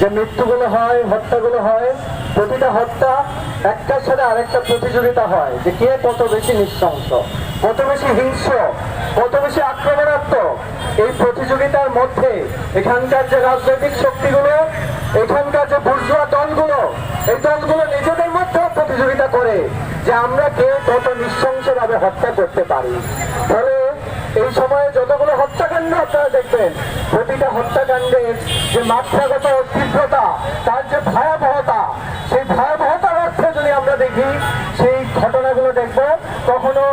যে মৃত্যুগুলো হয়, হত্যাগুলো হয়, প্রতিটা হত্যা একটার সাথে আরেকটা প্রতিযোগিতা হয় যে কে কত বেশি নৃশংস, কত বেশি হিংস্র, কত বেশি আক্রমণাত্মক। এই প্রতিযোগিতার মধ্যে এখানকার যে রাজনৈতিক শক্তিগুলো, এখানকার যে বুর্জুয়া দলগুলো, এই দলগুলো নিজেদের মধ্যে প্রতিযোগিতা করে যে আমরা কে কত নৃশংসভাবে হত্যা করতে পারি। ফলে এই সময়ে যতগুলো হত্যাকাণ্ড আপনারা দেখবেন, প্রতিটা হত্যাকাণ্ডের যে মাত্রাগত তীব্রতা, তার যে ভয়াবহতা, সেই ভয়াবহতার অর্থে যদি আমরা দেখি, সেই ঘটনাগুলো দেখব, কখনো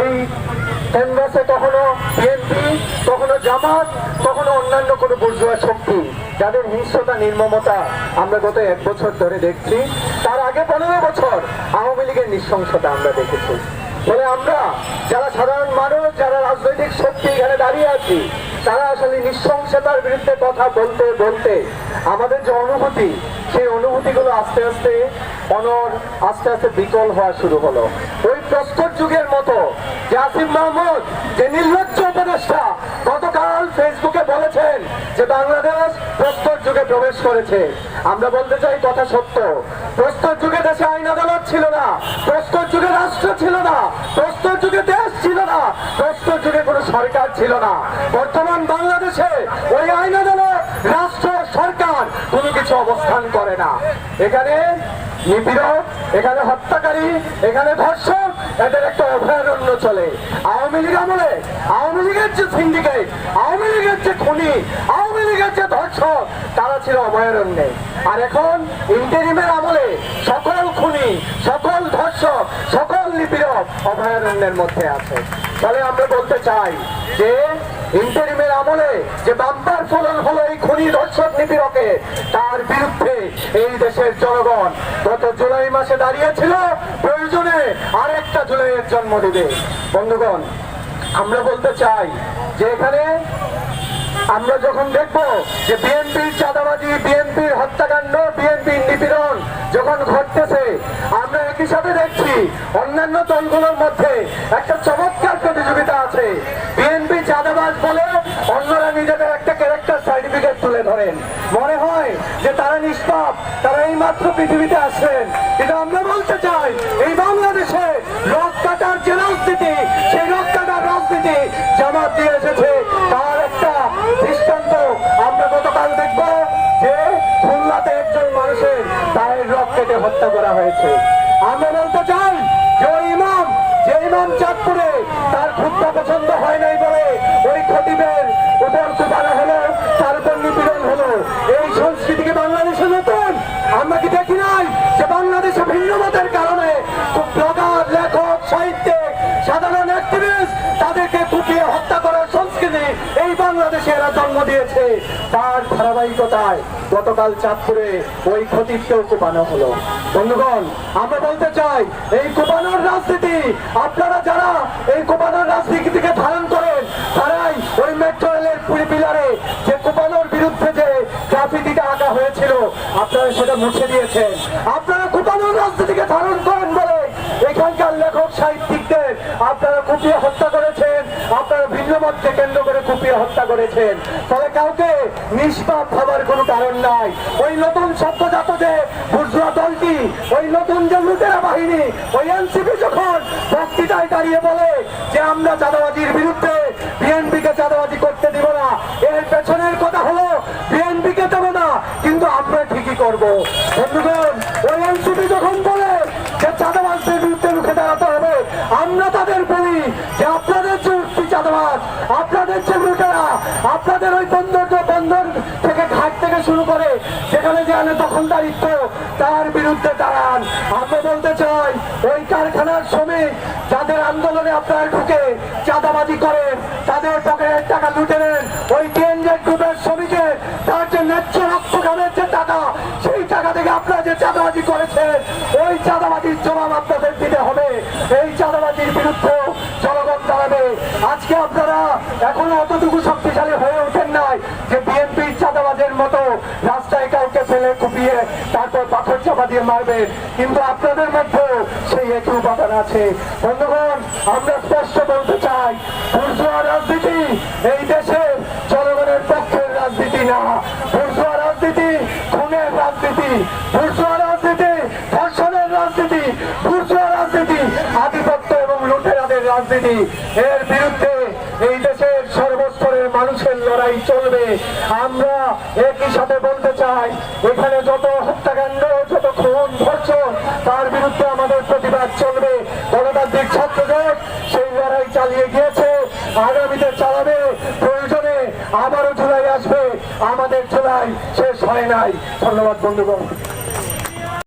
এই ক্যানভাসে কখনো বিএনপি, কখনো জামাত, কখনো অন্যান্য কোনো বুর্জুয়া শক্তি, যাদের হিংস্রতা, নির্মমতা আমরা গত এক বছর ধরে দেখছি। তার আগে পনেরো বছর আওয়ামী লীগের নৃশংসতা আমরা দেখেছি। বলে আমরা যারা সাধারণ মানুষ, যারা রাজনৈতিক শক্তি এখানে দাঁড়িয়ে আছি, তারা আসলে নৃশংসতার বিরুদ্ধে কথা বলতে বলতে আমাদের যে অনুভূতি, সেই অনুভূতিগুলো আস্তে আস্তে অনর আস্তে আস্তে বিকল হওয়া শুরু হলো। ওই প্রস্তর যুগের মতো আসিফ মাহমুদ, যে নির্লজ্জ উপদেষ্টা, গতকাল ফেসবুকে বলেছেন যে বাংলাদেশ প্রস্তর যুগে প্রবেশ করেছে। আমরা বলতে চাই কথা সত্য। প্রস্তর যুগে দেশে আইন আদালত ছিল না, প্রস্তর যুগে রাষ্ট্র ছিল না, প্রস্তর যুগে দেশ ছিল না, প্রস্তর যুগে কোনো সরকার ছিল না। বর্তমান বাংলাদেশে ওই আইন আদালত, রাষ্ট্র, সরকার কোনো কিছু অবস্থান করে না। এখানে নিপীড়ক এখানে হত্যাকারী, এখানে ধর্ষক এদের একটা অভয়ারণ্য চলে। আওয়ামী লীগ আমলে, আওয়ামী লীগের যে সিন্ডিকেট আওয়ামী লীগের যে খুনি, আওয়ামী লীগের যে ধর্ষক ছিল অভয়ারণ্যে আর এখন ইন্টারিমের আমলে সকল খুনি, সকল ধর্ষক, সকল নিপীড়ক অভয়ারণ্যের মধ্যে আছে। তাহলে আমরা বলতে চাই যে ইন্টারিমের আমলে যে বাম্পার ফলন হলো এই খুনি, ধর্ষক, নিপীড়কে, তার বিরুদ্ধে এই দেশের জনগণ গত জুলাই মাসে দাঁড়িয়েছিল। প্রয়োজনে আরেকটা জুলাইয়ের জন্ম দিবে বন্ধুগণ, আমরা বলতে চাই যে এখানে আমরা যখন দেখব যে বিএনপির চাঁদাবাজি, বিএনপির হত্যাকাণ্ড, বিএনপির নিপীড়ন যখন ঘটতেছে, আমরা একই সাথে দেখছি অন্যান্য দলগুলোর মধ্যে একটা চমৎকার প্রতিযোগিতা আছে। বিএনপি চাঁদাবাজ বলে অন্যরা নিজেদের একটা ক্যারেক্টার সার্টিফিকেট তুলে ধরেন। মনে হয় যে তারা নিষ্পাপ, তারা এই মাত্র পৃথিবীতে আসবেন কিন্তু আমরা বলতে চাই, এই বাংলাদেশে রক কাটার যে রাজনীতি, সেই রক কাটার রাজনীতি জামাত দিয়ে এসেছে। কেটে হত্যা করা হয়েছে? আমরা বলতে চাই যে ওই ইমাম, যে ইমাম চাঁদপুরে তার খুদ্া পছন্দ হয় নাই বলে ওই খতিবের উপর কুপানো হলো, তার উপর নিপীড়ন হলো। এই সংস্কৃতিকে বাংলাদেশে নতুন? আমরা কি দেখি নাই যে বাংলাদেশে ভিন্ন মতের কারণে ব্লগার, লেখক, সাহিত্যিক, সাধারণ অ্যাক্টিভিস্ট তাদেরকে কুপিয়ে হত্যা করার সংস্কৃতি এই বাংলাদেশে এরা জন্ম দিয়েছে। তার ধারাবাহিকতায় গতকাল চাঁদপুরে ওই খতিবকেও কোপানো হলো। বন্ধুগণ, আমরা বলতে চাই, এই কোপানোর রাজনীতি, আপনারা যারা এই কোপানোর রাজনীতিকে ধারণ করেন, তারাই ওই মেট্রো রেলের পিলারে যে কোপানোর বিরুদ্ধে যে গ্রাফিতিটা আঁকা হয়েছিল, আপনারা সেটা মুছে দিয়েছেন। আপনারা কোপানোর রাজনীতিকে ধারণ করেন বলে এখানকার লেখক, সাহিত্যিকদের আপনারা কুপিয়ে হত্যা করেছেন, আপনারা ভিন্ন মতকে কেন্দ্র হত্যা করেছেন। ফলে কাউকে নিষ্পাপ ভাবার কোনো কারণ নাই। ওই নতুন সদ্যজাত যে বুর্জুয়া দলটি, ওই নতুন যে লুটেরা বাহিনী, ওই এনসিপি যখন বক্তৃতায় দাঁড়িয়ে বলে যে আমরা চাঁদাবাজির বিরুদ্ধে বিএনপিকে চাঁদাবাজি করতে দিব না, এর পেছনের কথা হলো বিএনপিকে দেবো না, কিন্তু আমরা ঠিকই করব। বন্ধুগণ, ওই এনসিপি যখন বলে যে চাঁদাবাজদের বিরুদ্ধে রুখে দাঁড়াতে হবে, আমরা তাদের বলি যে আপনাদের যে চাঁদাবাজ, আপনাদের যে লুটেরা আপনাদের ওই বন্দর বন্দর থেকে ঘাট থেকে শুরু করে সেখানে যেখানে দখলদারিত্ব তার বিরুদ্ধে দাঁড়ান। আমরা বলতে চাই, ওই কারখানার শ্রমিক যাদের আন্দোলনে আপনারা ঢুকে চাঁদাবাজি করেন, তাদের পকেটের টাকা লুটে নেন, ওই কেন্দ্রের গ্রুপের শ্রমিকের তার যে ন্যায্য রক্ত ঘামের যে টাকা, সেই টাকা থেকে আপনারা যে চাঁদাবাজি করেছেন, ওই চাঁদাবাজির জবাব আপনাদের দিতে হবে। এই চাঁদাবাজির বিরুদ্ধে জনগণ দাঁড়াবে। আজকে আপনারা এখনও অতটুকু শক্তিশালী হয়ে ওঠেন নাই যে বিএনপির চাঁদাবাজের মতো রাস্তায় কাউকে ফেলে কুপিয়ে তারপর পাথর চাপা দিয়ে মারবেন কিন্তু আপনাদের মধ্যেও সেই একই উপাদান আছে। বন্ধুগণ, আমরা স্পষ্ট বলতে চাই, বুর্জোয়া রাজনীতি এই দেশের জনগণের পক্ষের রাজনীতি না। বুর্জোয়া রাজনীতি। এর বিরুদ্ধে এই দেশের সর্বস্তরের মানুষের লড়াই চলবে। আমরা একই সাথে বলতে চাই, এখানে যত হত্যাকাণ্ড, যত খুন, ধর্ষণ, তার বিরুদ্ধে আমাদের প্রতিবাদ চলবে। গণতান্ত্রিক ছাত্রদের সেই লড়াই চালিয়ে গিয়েছে। আগামীতে চালাবে, প্রয়োজনে আবারও জুলাই আসবে। আমাদের জুলাই শেষ হয় নাই। ধন্যবাদ, বন্ধুগণ।